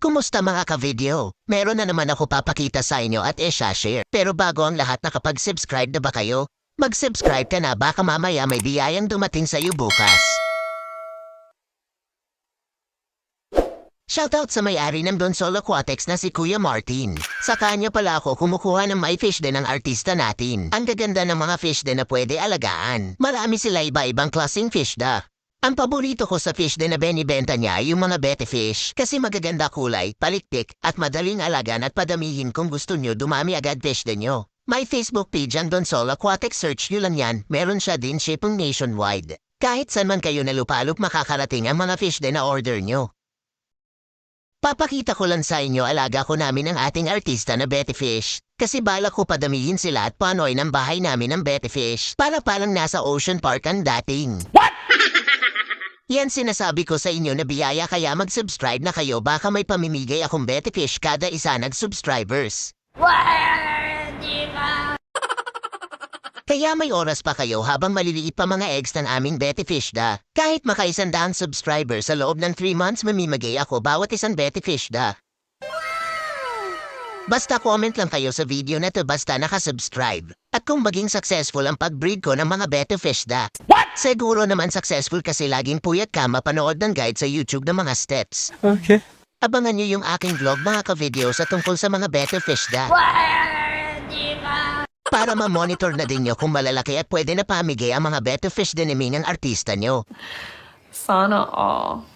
Kumusta mga ka-video? Meron na naman ako papakita sa inyo at e-share. Pero bago ang lahat nakapag-subscribe na ba kayo? Mag-subscribe ka na baka mamaya may biyayang dumating sa iyo bukas. Shoutout sa may-ari ng Don Solo Aquatics na si Kuya Martin. Sa kanya pala ako kumukuha ng my fish din ng artista natin. Ang gaganda ng mga fish din na pwede alagaan. Marami sila iba-ibang klaseng fish da. Ang paborito ko sa fish din na benibenta niya ay yung mga bete fish kasi magaganda kulay, paliktik at madaling alagaan at padamihin kung gusto nyo dumami agad fish din nyo. May Facebook page ang Don Sol Aquatic search nyo lang yan, meron siya din shipping nationwide. Kahit saan man kayo nalupalop makakarating ang mga fish din na order nyo. Papakita ko lang sa inyo alaga ko namin ang ating artista na Betty Fish. Kasi balak ko padamihin sila at panoy ng bahay namin ng Betty Fish. Para parang nasa Ocean Park ang dating. What? Yan sinasabi ko sa inyo na biyaya kaya mag-subscribe na kayo baka may pamimigay akong Betty Fish kada isa nag-subscribers. Kaya may oras pa kayo habang maliliit pa mga eggs ng aming Betty Fish da. Kahit makaisandaan subscribers sa loob ng 3 months mamimigay ako bawat isang Betty Fish da. Basta comment lang kayo sa video na to basta nakasubscribe. Kung maging successful ang pag-breed ko ng mga Betty Fish da. What? Siguro naman successful kasi laging puyat ka mapanood ng guide sa YouTube ng mga steps. Okay. Abangan nyo yung aking vlog mga ka-video sa tungkol sa mga Betty Fish da. Para ma-monitor na din nyo kung malalaki at pwede na pamigay ang mga Betty Fish diniming ang artista nyo. Sana all.